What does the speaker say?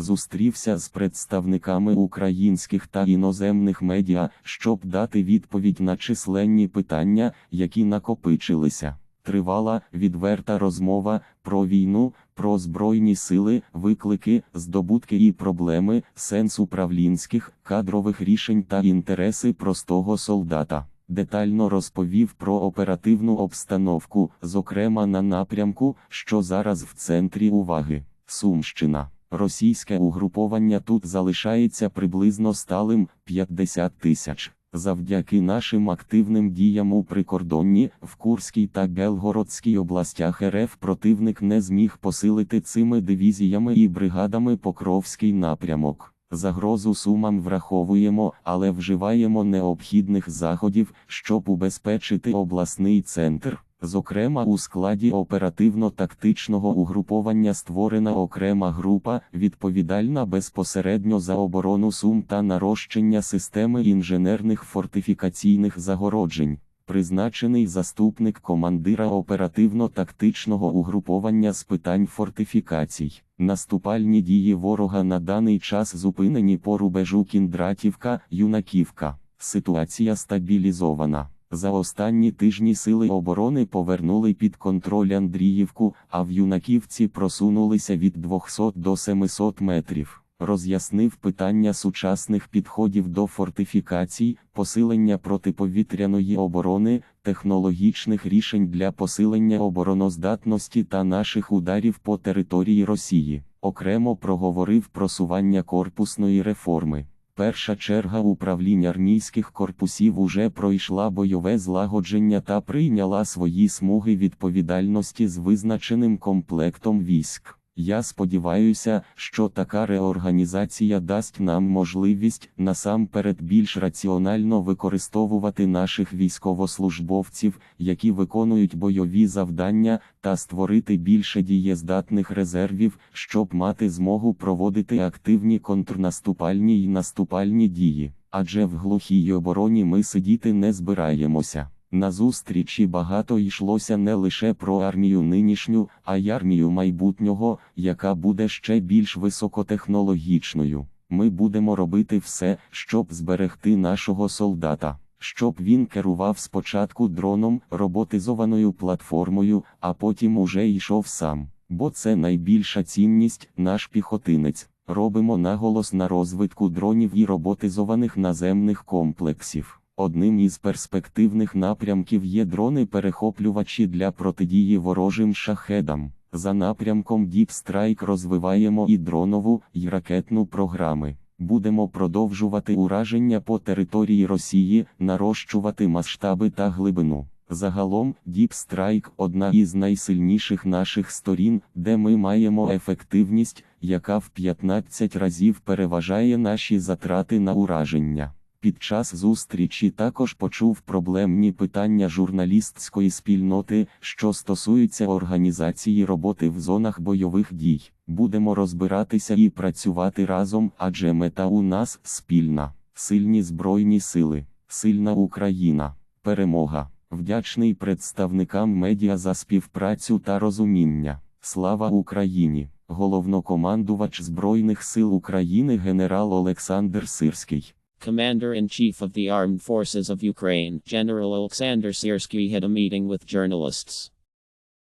зустрівся з представниками українських та іноземних медіа, щоб дати відповідь на численні питання, які накопичилися. Тривала відверта розмова про війну, про збройні сили, виклики, здобутки і проблеми, сенс управлінських, кадрових рішень та інтереси простого солдата. Детально розповів про оперативну обстановку, зокрема на напрямку, що зараз в центрі уваги Сумщина. Російське угруповання тут залишається приблизно сталим 50 тисяч. Завдяки нашим активним діям у прикордонні, в Курській та Белгородській областях РФ противник не зміг посилити цими дивізіями і бригадами Покровський напрямок. Загрозу сумам враховуємо, але вживаємо необхідних заходів, щоб убезпечити обласний центр. Зокрема, у складі оперативно-тактичного угруповання створена окрема група, відповідальна безпосередньо за оборону Сум та нарощення системи інженерних фортифікаційних загороджень. Призначений заступник командира оперативно-тактичного угруповання з питань фортифікацій. Наступальні дії ворога на даний час зупинені по рубежу Кіндратівка, Юнаківка. Ситуація стабілізована. За останні тижні сили оборони повернули під контроль Андріївку, а в Юнаківці просунулися від 200 до 700 метрів. Роз'яснив питання сучасних підходів до фортифікацій, посилення протиповітряної оборони, технологічних рішень для посилення обороноздатності та наших ударів по території Росії. Окремо проговорив просування корпусної реформи. Перша черга управління армійських корпусів уже пройшла бойове злагодження та прийняла свої смуги відповідальності з визначеним комплектом військ. Я сподіваюся, що така реорганізація дасть нам можливість насамперед більш раціонально використовувати наших військовослужбовців, які виконують бойові завдання, та створити більше дієздатних резервів, щоб мати змогу проводити активні контрнаступальні й наступальні дії. Адже в глухій обороні ми сидіти не збираємося. На зустрічі багато йшлося не лише про армію нинішню, а й армію майбутнього, яка буде ще більш високотехнологічною. Ми будемо робити все, щоб зберегти нашого солдата, щоб він керував спочатку дроном, роботизованою платформою, а потім уже йшов сам. Бо це найбільша цінність, наш піхотинець. Робимо наголос на розвитку дронів і роботизованих наземних комплексів. Одним із перспективних напрямків є дрони-перехоплювачі для протидії ворожим шахедам. За напрямком Deep Strike розвиваємо і дронову, і ракетну програми. Будемо продовжувати ураження по території Росії, нарощувати масштаби та глибину. Загалом, Deep Strike – одна із найсильніших наших сторін, де ми маємо ефективність, яка в 15 разів переважає наші затрати на ураження. Під час зустрічі також почув проблемні питання журналістської спільноти, що стосуються організації роботи в зонах бойових дій. Будемо розбиратися і працювати разом, адже мета у нас спільна, сильні збройні сили, сильна Україна, перемога. Вдячний представникам медіа за співпрацю та розуміння. Слава Україні! Головнокомандувач Збройних сил України генерал Олександр Сирський. Commander-in-Chief of the Armed Forces of Ukraine, General Alexander Siersky had a meeting with journalists.